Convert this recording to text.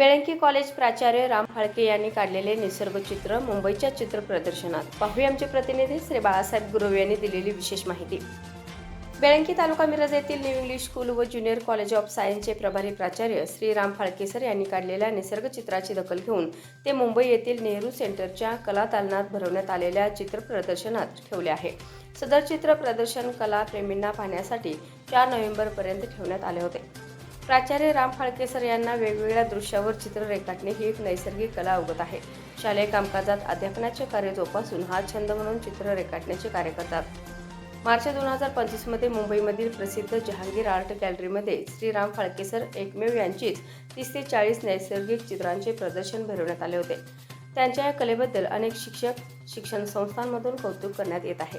Belanki college प्राचार्य राम फाळके यांनी काढलेले निसर्गचित्र मुंबईच्या चित्र प्रदर्शनात. पाहूया आमचे प्रतिनिधी श्री बाळासाहेब गुरव यांनी दिलेली विशेष माहिती. बेळंकी तालुका मिरज येथील न्यू इंग्लिश स्कूल व ज्युनियर कॉलेज ऑफ सायन्सचे प्रभारी प्राचार्य श्री राम फाळकेसर यांनी काढलेल्या निसर्गचित्राची दखल घेऊन ते मुंबई येथील नेहरू सेंटरच्या कला दालनात भरवण्यात आलेल्या चित्र प्रदर्शनात ठेवले आहे. सदर चित्र प्रदर्शन कला प्रेमींना पाहण्यासाठी चार नोव्हेंबरपर्यंत ठेवण्यात आले होते. प्राचार्य राम फाळकेसर यांना वेगवेगळ्या दृश्यावर चित्र रेखाटणे ही एक नैसर्गिक कला अवगत आहे. शालेय कामकाजात अध्यापनाचे कार्य जोपासून हा छंद म्हणून चित्र रेखाटण्याचे कार्य करतात. मार्च दोन हजार पंचवीसमध्ये मुंबईमधील प्रसिद्ध जहांगीर आर्ट गॅलरीमध्ये श्रीराम फाळकेसर एकमेव यांचीच तीस ते चाळीस नैसर्गिक चित्रांचे प्रदर्शन भरवण्यात आले होते. त्यांच्या या कलेबद्दल अनेक शिक्षक शिक्षण संस्थांमधून कौतुक करण्यात येत आहे.